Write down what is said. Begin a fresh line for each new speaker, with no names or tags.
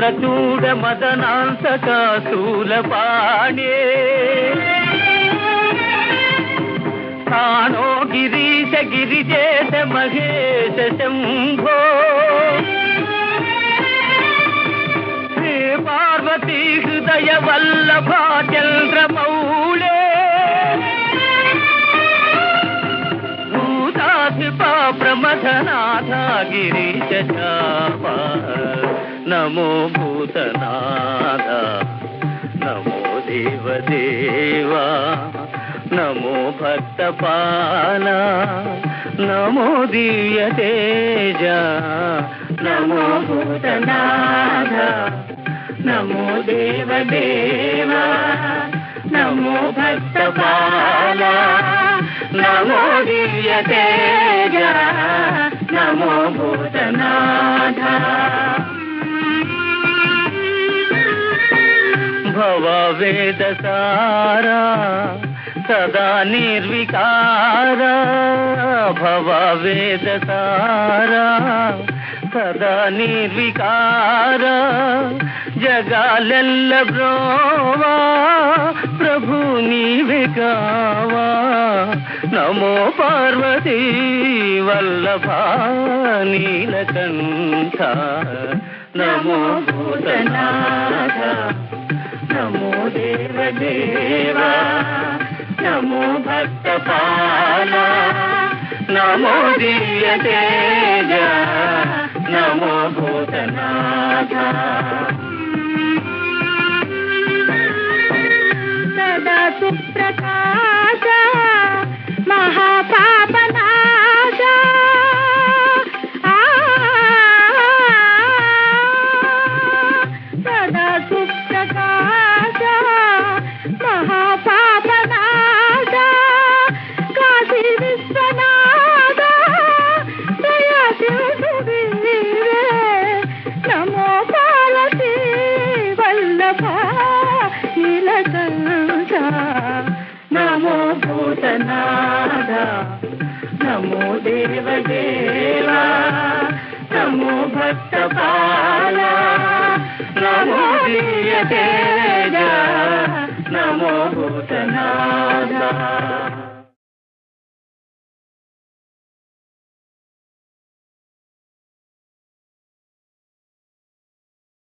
మయూర మదనాంతక శూలపాణే స్థానో గిరీశ గిరిజేశ మహేశ శంభో. प्रमथनाथ गिरीश चाप नमो भूतनाथ, नमो देवदेवा, नमो भक्तपाला, नमो दिव्यतेजा,
नमो भूतनाथ, नमो देवदेवा, नमो भक्तपाला, नमो दिव्यते
भवा वेद सारा सदा सदा निर्विकारा। भव वेदसारा सदा निर्विकार। जगालेल्ल ब्रोवा प्रभु निविकावा। నమో పార్వతీ వల్లభ నీలకంఠ. నమో భూతనాథ.
నమో దేవదేవా. నమో భక్తపాల
నమో దివ్య తేజ
నమో
భూతనాథ.
సదా సుప్రకా ఇలక ఇలకంత నమో భూతనాద నమో దేవదేవా నమో భక్త పాల
నమో దీయతేజ
నమో భూతనాద